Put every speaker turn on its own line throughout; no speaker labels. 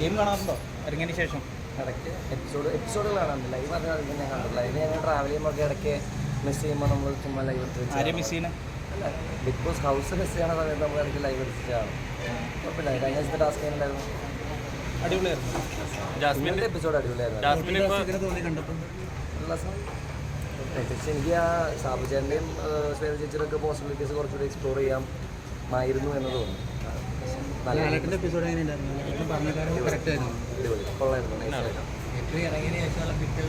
Game കാണാറുണ്ടോ? ഇറങ്ങിയതിന് ശേഷം.
ഇടയ്ക്ക് എപ്പിസോഡ് എപ്പിസോഡ് കാണാറുണ്ട്. ലൈവ് അത് ഞാൻ കണ്ടില്ല ലൈവ് ഞങ്ങൾ ട്രാവൽ ചെയ്യുമ്പോൾ ഒക്കെ ഇടയ്ക്ക് മിസ് ചെയ്യുമ്പോൾ നമ്മൾ ചുമ്മാ ലൈവ് എടുത്ത്
മിസ് ചെയ്യണേ
അല്ല ബിഗ് ബോസ് ഹൗസ് മിസ് ചെയ്യണ സമയത്ത് നമ്മൾ ഇടയ്ക്ക് ലൈവ് എടുത്തിട്ടാണ് കുഴപ്പമില്ല. കഴിഞ്ഞ ദിവസത്തെ ടാസ്ക്
അടിപൊളിയായിരുന്നു.
എപ്പിസോഡ് അടിപൊളിയായിരുന്നു. എനിക്ക് ആ സാബുചേന്റെയും ശ്വേത ചേച്ചിയുടെ ഒക്കെ പോസിബിലിറ്റീസ് കുറച്ചുകൂടി എക്സ്പ്ലോർ ചെയ്യാമായിരുന്നു എന്ന് തോന്നുന്നു.
ലാലേട്ടന്റെ എപ്പിസോഡ് എങ്ങനെയുണ്ടായിരുന്നു പറഞ്ഞ കറക്റ്റ് ആയിരുന്നു.
എപ്പി ഇറങ്ങിയതിന് ശേഷമുള്ള പിറ്റേ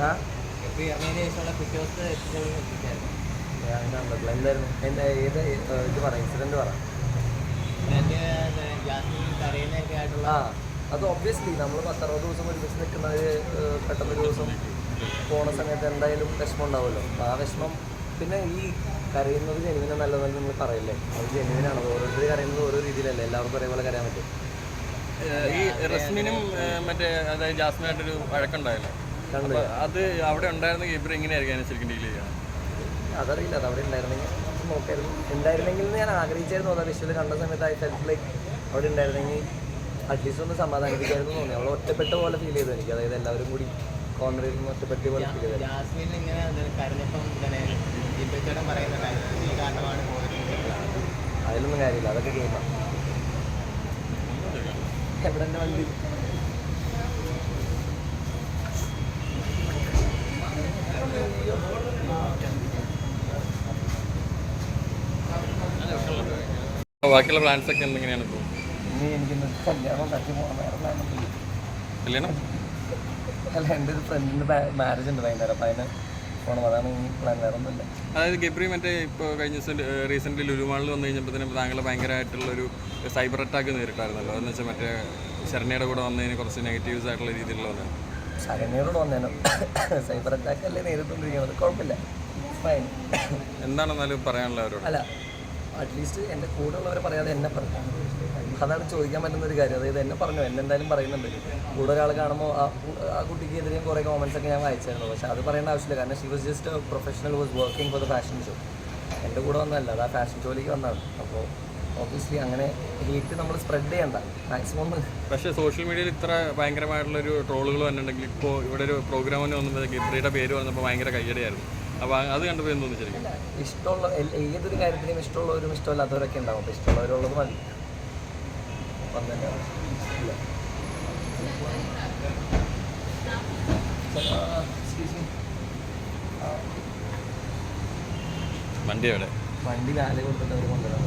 ആ
എപ്പി ഇറങ്ങിയതിന് ശേഷമുള്ള പിറ്റേ ദിവസത്തെ എപ്പിസോഡ് എത്തിച്ചായിരുന്നു
ഞാൻ കണ്ടിട്ടില്ല എന്തായിരുന്നു എന്താ ഏത് ഏ, ഇത് പറ ഇൻസിഡന്റ് പറ
എന്റെ ജാസ്മിൻ കരയുന്നതൊക്കെ
ആ അത് ഒബ്വിയസ്ലി നമ്മൾ പത്തറുപത് ദിവസം ഒരുമിച്ച് നിൽക്കുന്നവർ പെട്ടെന്ന് ദിവസം പോണ സമയത്ത് എന്തായാലും വിഷമം ഉണ്ടാവുമല്ലോ ആ വിഷമം പിന്നെ ഈ കരയുന്നത് ജനുവിനെ നല്ലതെന്ന് നമ്മൾ പറയില്ലേ? അത് ജനുവിനാണ് ഓരോരുത്തർ കരയുന്നത് ഓരോ രീതിയിലല്ലേ. എല്ലാവർക്കും ഒരേപോലെ കരയാൻ പറ്റും.
ഈ റസ്മിനും മറ്റേ അതായത് ജാസ്മിനായിട്ടൊരു വഴക്കുണ്ടായല്ലോ? അത് അവിടെ ഉണ്ടായിരുന്നെങ്കിൽ ഇവർ എങ്ങനെയായിരിക്കും ശരിക്കും ഡീൽ ചെയ്യുക?
അതറിയില്ല. അത് അവിടെ ഉണ്ടായിരുന്നെങ്കിൽ നോക്കായിരുന്നു. ഉണ്ടായിരുന്നെങ്കിൽ ഞാൻ ആഗ്രഹിച്ചായിരുന്നു. അതാ വിഷ്വൽ കണ്ട സമയത്ത് ഐ ഫെൽറ്റ് ലൈക്ക് അവിടെ ഉണ്ടായിരുന്നെങ്കിൽ അറ്റ്ലീസ്റ്റ് ഒന്ന് സമാധാനിപ്പിക്കായിരുന്നു തോന്നി. അവളെ ഒറ്റപ്പെട്ട പോലെ ഫീൽ ചെയ്തു എനിക്ക്. അതായത് എല്ലാവരും കൂടി കോർണറിൽ മറ്റു
ജാസ്മിൻ ഇങ്ങനെ കരഞ്ഞപ്പം തന്നെ പറയുന്നുണ്ടായിരുന്നു ഈ കാരണമാണ് പോയത്
അതിലൊന്നും കാര്യമില്ല അതൊക്കെ ഗെയിമാണ് എവിടെ വണ്ടി?
ബാക്കിയുള്ള പ്ലാൻസ് ഒക്കെ എന്തെങ്ങനെയാണ് ഇപ്പോൾ
ഇനി എനിക്ക് കല്യാണം തട്ടി പോകണം വേറെ പ്ലാനൊന്നുമില്ല
കല്യാണം?
അല്ല എന്റെ ഒരു ഫ്രണ്ടിന്റെ മാരേജ് ഉണ്ട് വൈകുന്നേരം. അപ്പം അതിന് പോകണം അതാണ് ഈ പ്ലാൻ വേറെ ഒന്നുമില്ല.
അതായത് ഗബ്രി മറ്റേ ഇപ്പോൾ കഴിഞ്ഞ ദിവസം റീസെന്റ്ലി ലുരുമാളിൽ വന്നു കഴിഞ്ഞപ്പോൾ താങ്കൾ ഭയങ്കരമായിട്ടുള്ളൊരു സൈബർ അറ്റാക്ക് നേരിട്ടായിരുന്നല്ലോ. എന്ന് വെച്ചാൽ മറ്റേ ശരണയുടെ കൂടെ വന്നതിന് കുറച്ച് നെഗറ്റീവ്സ് ആയിട്ടുള്ള രീതിയിലുള്ളത്
ശരണയോട് വന്നേനോ. സൈബർ അറ്റാക്ക് അല്ലേ നേരിട്ടുകൊണ്ടിരിക്കുന്നത് കുഴപ്പമില്ല. ഫൈൻ
എന്താണ് എന്നാലും പറയാനുള്ള അവരോട്
അല്ല അറ്റ്ലീസ്റ്റ് എന്റെ കൂടെ ഉള്ളവരെ പറയാതെ എന്നെ പറഞ്ഞു അതാണ് ചോദിക്കാൻ പറ്റുന്ന ഒരു കാര്യം. അതായത് എന്നെ പറഞ്ഞു എന്നെ എന്തായാലും പറയുന്നുണ്ട്. കൂടെ ഒരാൾ കാണുമ്പോൾ ആ കുട്ടിക്ക് എതിരെയും കുറേ കോമൻസ് ഒക്കെ ഞാൻ വായിച്ചായിരുന്നു. പക്ഷേ അത് പറയേണ്ട ആവശ്യമില്ല. കാരണം she was just professional was working for the fashion show എന്റെ കൂടെ വന്നതല്ല അത് ആ ഫാഷൻ ഷോയിലേക്ക് വന്നതാണ്. അപ്പോൾ ഓബിയസ്ലി അങ്ങനെ ഹീറ്റ് നമ്മൾ സ്പ്രെഡ് ചെയ്യണ്ട. മാക്സിമം
പക്ഷേ സോഷ്യൽ മീഡിയയിൽ ഇത്ര ഭയങ്കരമായിട്ടുള്ള ഒരു ട്രോളുകൾ വന്നിട്ടുണ്ടെങ്കിൽ ഇപ്പോൾ ഇവിടെ ഒരു പ്രോഗ്രാമിന് വന്നപ്പോൾ ഗബ്രിയുടെ പേര് വന്നപ്പോൾ ഭയങ്കര കയ്യടിയായിരുന്നു. അപ്പോൾ അത് കണ്ടപ്പോൾ എന്ത് തോന്നി ശരിക്കും?
ഇഷ്ടമുള്ള ഏതൊരു കാര്യത്തിനും ഇഷ്ടമുള്ളവരും ഇഷ്ടമില്ലാത്തവരൊക്കെ ഉണ്ടാവും. അപ്പോൾ ഇഷ്ടമുള്ളവരുള്ളത് മതി.
വണ്ടി എവിടെ?
വണ്ടി കാലം കൊടുത്തിട്ട് അവർ കൊണ്ടുവരാൻ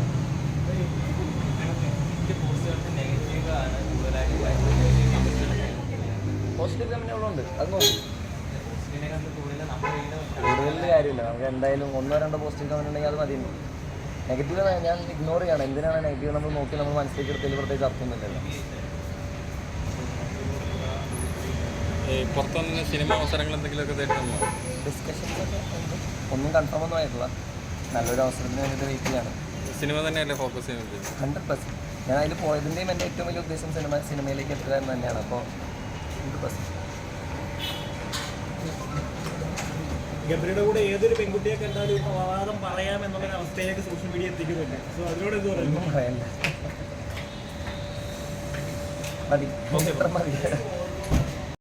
പോസിറ്റീവ് കമ്പനി അവിടെ ഉണ്ട്. അത് നോക്കി.
കൂടുതൽ
കാര്യമില്ല. നമുക്ക് എന്തായാലും ഒന്നോ രണ്ടോ പോസ്റ്റിംഗ് വന്നിട്ടുണ്ടെങ്കിൽ അത് മതി നെഗറ്റീവ് ഞാൻ ഇഗ്നോർ ചെയ്യണം. എന്തിനാണ് നെഗറ്റീവ് നമ്മൾ നോക്കി നമ്മൾ മനസ്സിലേക്ക് എടുത്തതിൽ പ്രത്യേകിച്ച് അർത്ഥമൊന്നുമില്ലല്ലോ
ഈ പുറത്തു സിനിമ അവസരങ്ങൾ എന്തെങ്കിലുമൊക്കെ തരുന്നുണ്ടോ?
ഒന്നും കൺഫേം ഒന്നും ആയിട്ടില്ല. നല്ലൊരു അവസരത്തിന് വേണ്ടിയിട്ട് വെയിറ്റ് ചെയ്യാണ്.
സിനിമ തന്നെയല്ലേ ഫോക്കസ് ചെയ്യുന്നത്?
ഹൺഡ്രഡ് പെർസെന്റ് ഞാൻ അതിൽ പോയതിന്റെയും എന്റെ ഏറ്റവും വലിയ ഉദ്ദേശം സിനിമ സിനിമയിലേക്ക് എത്തുക എന്ന് തന്നെയാണ്. അപ്പോൾ ഹൺഡ്രഡ് പെർസെന്റ്
ഗബ്രിയുടെ കൂടെ ഏതൊരു പെൺകുട്ടിയെ കണ്ടാലും ഇപ്പൊ അവാദം പറയാം എന്നുള്ള അവസ്ഥയിലേക്ക് സോഷ്യൽ മീഡിയ എത്തിക്കുന്നുണ്ട്. സോ അതിനോട് എന്ത് പറയുന്നു
മതി.